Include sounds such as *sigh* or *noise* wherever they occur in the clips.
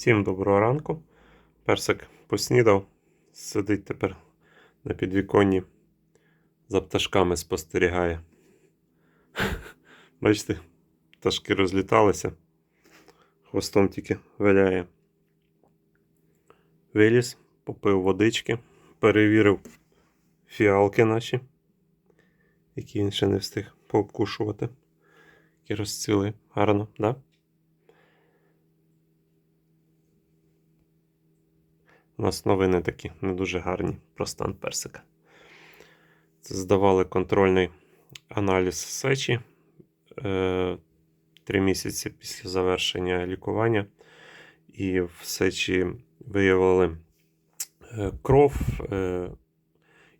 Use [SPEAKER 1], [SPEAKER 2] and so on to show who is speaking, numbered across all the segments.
[SPEAKER 1] Всім доброго ранку. Персик поснідав, сидить тепер на підвіконні, за пташками спостерігає. *laughs* Бачите, пташки розліталися, хвостом тільки виляє. Виліз, попив водички, перевірив фіалки наші, які він ще не встиг пообкушувати. Які розцвіли гарно, да? У нас новини такі не дуже гарні про стан персика. Це здавали контрольний аналіз сечі е, три місяці після завершення лікування. І в сечі виявили е, кров е,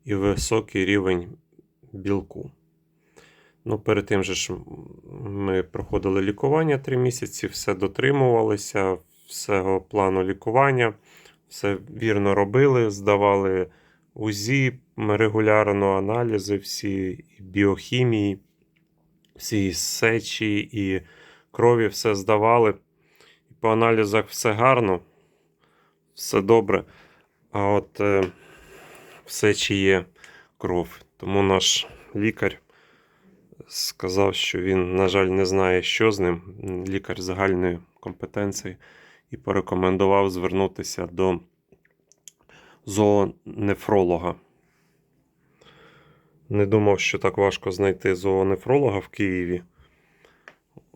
[SPEAKER 1] і високий рівень білку. Ну, перед тим же ж ми проходили лікування три місяці, все дотримувалися, всього плану лікування все вірно робили, здавали УЗІ регулярно, аналізи, всі біохімії, всі сечі і крові все здавали. По аналізах все гарно, все добре. А от е, в сечі є кров. Тому наш лікар сказав, що він, на жаль, не знає, що з ним. Лікар загальної компетенції і порекомендував звернутися до зоонефролога. Не думав, що так важко знайти зоонефролога в Києві.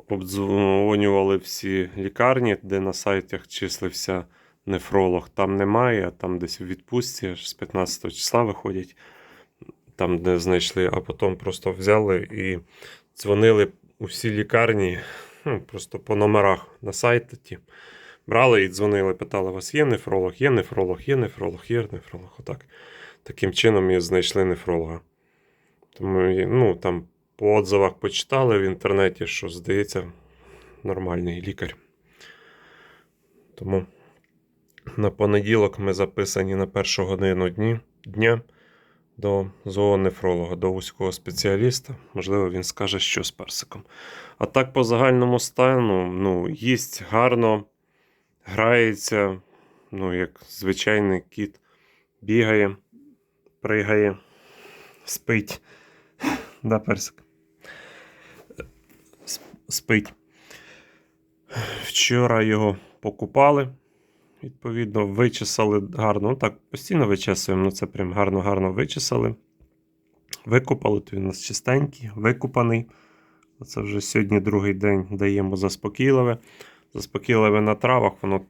[SPEAKER 1] Обдзвонювали всі лікарні, де на сайтах числився нефролог. Там немає, там десь у відпустці, з 15 числа виходять, там, де знайшли, а потім просто взяли і дзвонили у всі лікарні, ну, просто по номерах на сайті. Брали і дзвонили, питали, у вас є нефролог, є нефролог, є нефролог, є нефролог. Отак. Таким чином і знайшли нефролога. Тому ну, там по отзивах почитали в інтернеті, що, здається, нормальний лікар. Тому на понеділок ми записані на першу годину дні, дня до зоонефролога, до вузького спеціаліста. Можливо, він скаже, що з персиком. А так, по загальному стану, ну, їсть гарно грається, ну, як звичайний кіт, бігає, пригає, спить. Да, персик. Спить. Вчора його покупали. Відповідно, вичесали гарно. Ну так, постійно вичесуємо, ну це прям гарно-гарно вичесали. Викупали, то він у нас чистенький, викупаний. Це вже сьогодні другий день даємо заспокійливе заспокійливе на травах, воно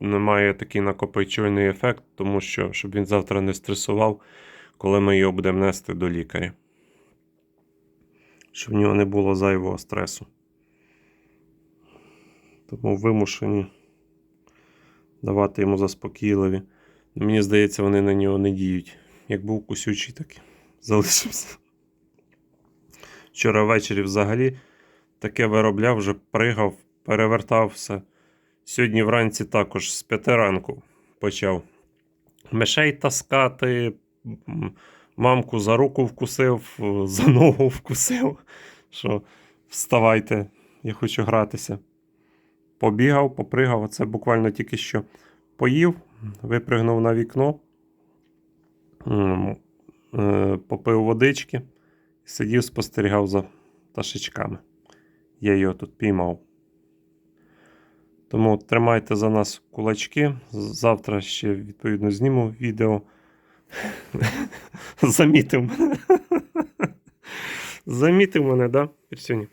[SPEAKER 1] не має такий накопичувальний ефект, тому що щоб він завтра не стресував, коли ми його будемо нести до лікаря. Щоб в нього не було зайвого стресу. Тому вимушені давати йому заспокійливі. Мені здається, вони на нього не діють. Як був кусючий, так і залишився. Вчора ввечері взагалі таке виробляв, вже пригав перевертався. Сьогодні вранці також з п'яти ранку почав мишей таскати, мамку за руку вкусив, *laughs* за ногу вкусив. Що вставайте, я хочу гратися. Побігав, попригав, це буквально тільки що поїв, випригнув на вікно, е, попив водички, сидів, спостерігав за пташечками. Я його тут піймав. Тому тримайте за нас кулачки. Завтра ще відповідно зніму відео. *laughs* Замітив мене. *laughs* Замітив мене, да? Пірсюні?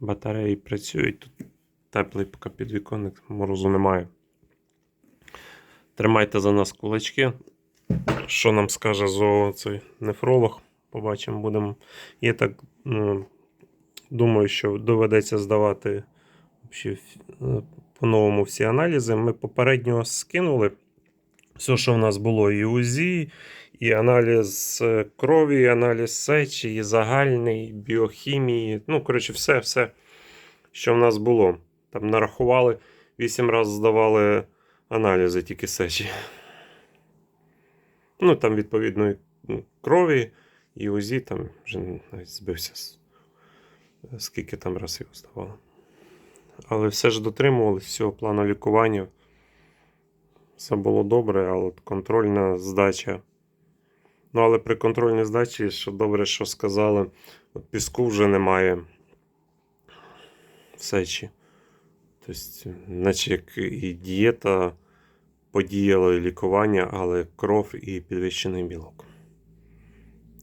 [SPEAKER 1] Батареї працюють. Тут теплий поки підвіконник, морозу немає. Тримайте за нас кулачки. Що нам скаже зоо цей нефролог? Побачимо, будемо. Я так ну, думаю, що доведеться здавати е, по-новому всі аналізи. Ми попередньо скинули все, що в нас було, і УЗІ, і аналіз е, крові, і аналіз сечі, і загальний, біохімії. Ну, коротше, все, все, що в нас було. Там нарахували, 8 разів здавали аналізи тільки сечі. Ну, там, відповідно, крові. І УЗІ там вже навіть збився скільки там раз його здавали. Але все ж дотримувалися всього плану лікування. Все було добре, а от контрольна здача. Ну, але при контрольній здачі, що добре, що сказали, от піску вже немає в сечі. Тобто, наче як і дієта подіяла, і лікування, але кров і підвищений білок.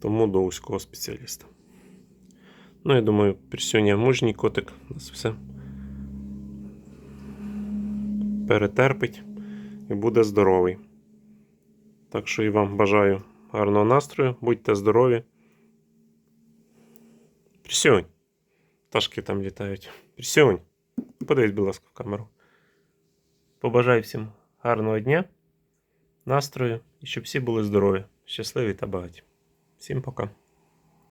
[SPEAKER 1] Тому до вузького спеціаліста. Ну, я думаю, Присюня мужній котик у нас все перетерпить і буде здоровий. Так що і вам бажаю гарного настрою, будьте здорові. Присюнь. Пташки там літають. Присюнь. Подивись, будь ласка, в камеру. Побажаю всім гарного дня, настрою і щоб всі були здорові, щасливі та багаті. Всім пока.